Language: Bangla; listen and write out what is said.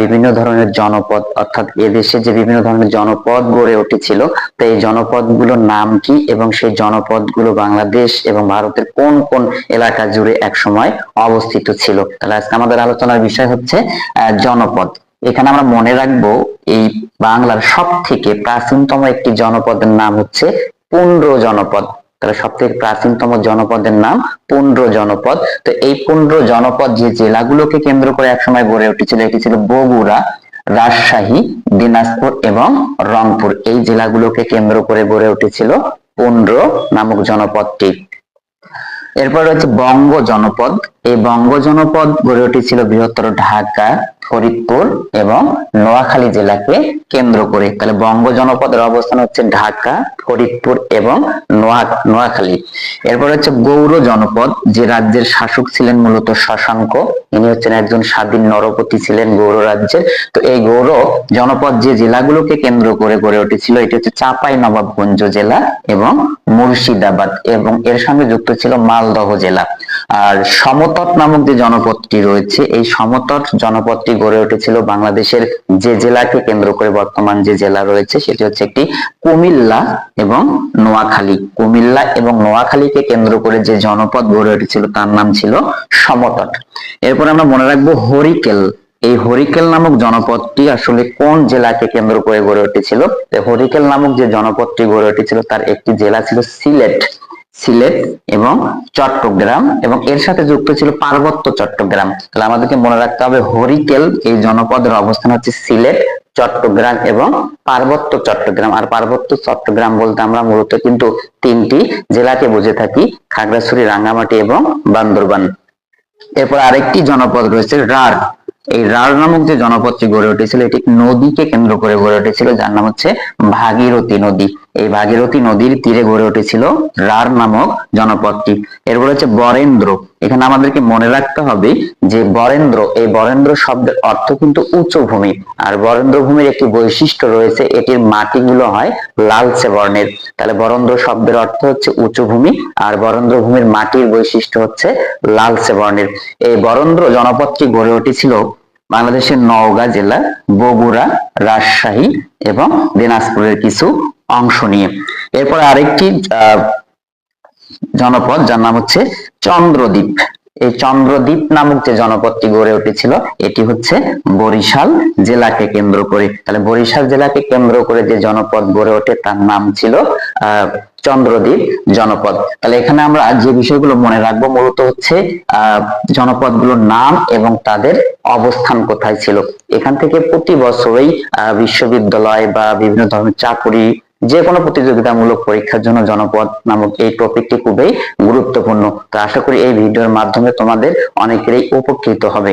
বিভিন্ন ধরনের জনপদ, অর্থাৎ এদেশে যে বিভিন্ন ধরনের জনপদ গড়ে উঠেছিল, তো এই জনপদগুলোর নাম কি এবং সেই জনপদগুলো বাংলাদেশ এবং ভারতের কোন কোন এলাকা জুড়ে একসময় অবস্থিত ছিল? তাহলে আজকে আমাদের আলোচনার বিষয় হচ্ছে জনপদ। এখানে আমরা মনে রাখব, এই বাংলার সব থেকে প্রাচীনতম একটি জনপদের নাম হচ্ছে পুন্ড্র জনপদ। তাহলে সব থেকে প্রাচীনতম জনপদের নাম পুন্ড্র জনপদ। তো এই পুন্ড্র জনপদ যে জেলাগুলোকে কেন্দ্র করে একসময় গড়ে উঠেছিল, এটি ছিল বগুড়া, রাজশাহী, দিনাজপুর এবং রংপুর। এই জেলাগুলোকে কেন্দ্র করে গড়ে উঠেছিল পুন্ড্র নামক জনপদটি। এরপর রয়েছে বঙ্গ জনপদ। এই বঙ্গ জনপদ গড়ে উঠেছিল বৃহত্তর ঢাকা ফরিদপুর এবং নোয়াখালী জেলাকে কেন্দ্র করে। তাহলে বঙ্গ জনপদের অবস্থান হচ্ছে ঢাকা, ফরিদপুর এবং নোয়া, নোয়াখালী। এরপর হচ্ছে গৌর জনপদ, যে রাজ্যের শাসক ছিলেন মূলত শশাঙ্ক। ইনি হচ্ছেন একজন স্বাধীন নরপতি ছিলেন গৌর রাজ্যের। তো এই গৌর জনপদ যে জেলাগুলোকে কেন্দ্র করে গড়ে উঠেছিল, এটি হচ্ছে চাপাই নবাবগঞ্জ জেলা এবং মুর্শিদাবাদ এবং এর সঙ্গে যুক্ত ছিল মালদহ জেলা। আর সমতট নামক যে জনপদটি রয়েছে, এই সমতট জনপদটি গড়ে উঠেছিল বাংলাদেশের যে জেলাকে কেন্দ্র করে বর্তমান যে জেলা রয়েছে, সেটি হচ্ছে একটি কুমিল্লা এবং নোয়াখালী। কুমিল্লা এবং নোয়াখালীকে কেন্দ্র করে যে জনপদ গড়ে উঠেছিল, তার নাম ছিল সমতট। এরপর আমরা মনে রাখব হরিকেল। এই হরিকেল নামক জনপদটি আসলে কোন জেলাকে কেন্দ্র করে গড়ে উঠেছিল? হরিকেল নামক যে জনপদটি গড়ে উঠেছিল, তার একটি জেলা ছিল সিলেট। সিলেট এবং চট্টগ্রাম এবং এর সাথে যুক্ত ছিল পার্বত্য চট্টগ্রাম। তাহলে আমাদেরকে মনে রাখতে হবে হরিকেল, এই জনপদের অবস্থান হচ্ছে সিলেট, চট্টগ্রাম এবং পার্বত্য চট্টগ্রাম। আর পার্বত্য চট্টগ্রাম বলতে আমরা মূলত কিন্তু তিনটি জেলাকে বুঝে থাকি, খাগড়াছড়ি, রাঙ্গামাটি এবং বান্দরবান। এরপর আরেকটি জনপদ রয়েছে রাঢ়। এই রাঢ় নামক যে জনপদটি গড়ে উঠেছিল, এটি নদীকে কেন্দ্র করে গড়ে উঠেছিল, যার নাম হচ্ছে ভাগীরথী নদী। এই ভাগীরথী নদীর তীরে গড়ে উঠেছিল রাঢ় নামক জনপদটি। এরপর হচ্ছে বরেন্দ্র। এখানে আমাদেরকে মনে রাখতে হবে যে বরেন্দ্র, এই বরেন্দ্র শব্দের অর্থ কিন্তু উঁচু ভূমি। আর বরেন্দ্র ভূমির একটি বৈশিষ্ট্য রয়েছে, এটির মাটিগুলো হয় লালচে বর্ণের। তাহলে বরেন্দ্র শব্দের অর্থ হচ্ছে উঁচু ভূমি, আর বরেন্দ্র ভূমির মাটির বৈশিষ্ট্য হচ্ছে লালচে বর্ণের। এই বরেন্দ্র জনপদটি গড়ে উঠেছিল বাংলাদেশের নওগাঁ জেলা বগুড়া, রাজশাহী এবং দিনাজপুরের কিছু অংশ নিয়ে। এরপর আরেকটি জনপদ যার নাম হচ্ছে চন্দ্রদ্বীপ। এই চন্দ্রদ্বীপ নামক যে জনপদটি গড়ে উঠেছিল, এটি হচ্ছে বরিশাল জেলাকে কেন্দ্র করে। তাহলে বরিশাল জেলাকে কেন্দ্র করে যে জনপদ গড়ে ওঠে, তার নাম ছিল চন্দ্রদ্বীপ জনপদ। তাহলে এখানে আমরা যে বিষয়গুলো মনে রাখব, মূলত হচ্ছে জনপদগুলোর নাম এবং তাদের অবস্থান কোথায় ছিল। এখান থেকে প্রতি বছরই বিশ্ববিদ্যালয় বা বিভিন্ন ধরনের চাকুরি যে কোনো প্রতিযোগিতামূলক পরীক্ষার জন্য জনপদ নামক এই টপিকটি খুবই গুরুত্বপূর্ণ। তো আশা করি এই ভিডিওর মাধ্যমে তোমাদের অনেকেরই উপকৃত হবে।